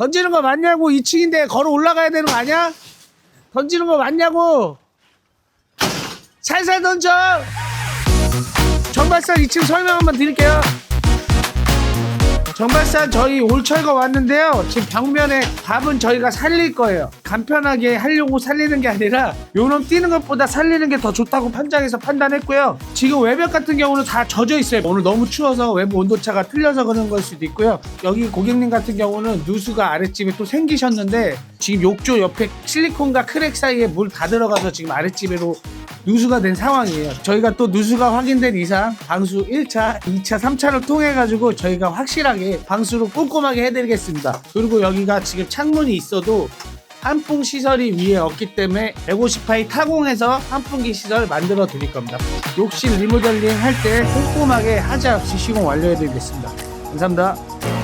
던지는 거 맞냐고 2층인데 걸어 올라가야 되는 거 아니야? 던지는 거 맞냐고? 살살 던져! 정발산 2층 설명 한번 드릴게요 정발산 저희 올철거 왔는데요. 지금 벽면에 밥은 저희가 살릴 거예요. 간편하게 하려고 살리는 게 아니라 요놈 뛰는 것보다 살리는 게 더 좋다고 판장에서 판단했고요. 지금 외벽 같은 경우는 다 젖어 있어요. 오늘 너무 추워서 외부 온도차가 틀려서 그런 걸 수도 있고요. 여기 고객님 같은 경우는 누수가 아랫집에 또 생기셨는데 지금 욕조 옆에 실리콘과 크랙 사이에 물 다 들어가서 지금 아랫집으로 누수가 된 상황이에요. 저희가 또 누수가 확인된 이상 방수 1차, 2차, 3차를 통해 가지고 저희가 확실하게 방수로 꼼꼼하게 해드리겠습니다. 그리고 여기가 지금 창문이 있어도 한풍 시설이 위에 없기 때문에 150파이 타공해서 한풍기 시설 만들어 드릴 겁니다. 욕실 리모델링 할 때 꼼꼼하게 하자 없이 시공 완료해 드리겠습니다. 감사합니다.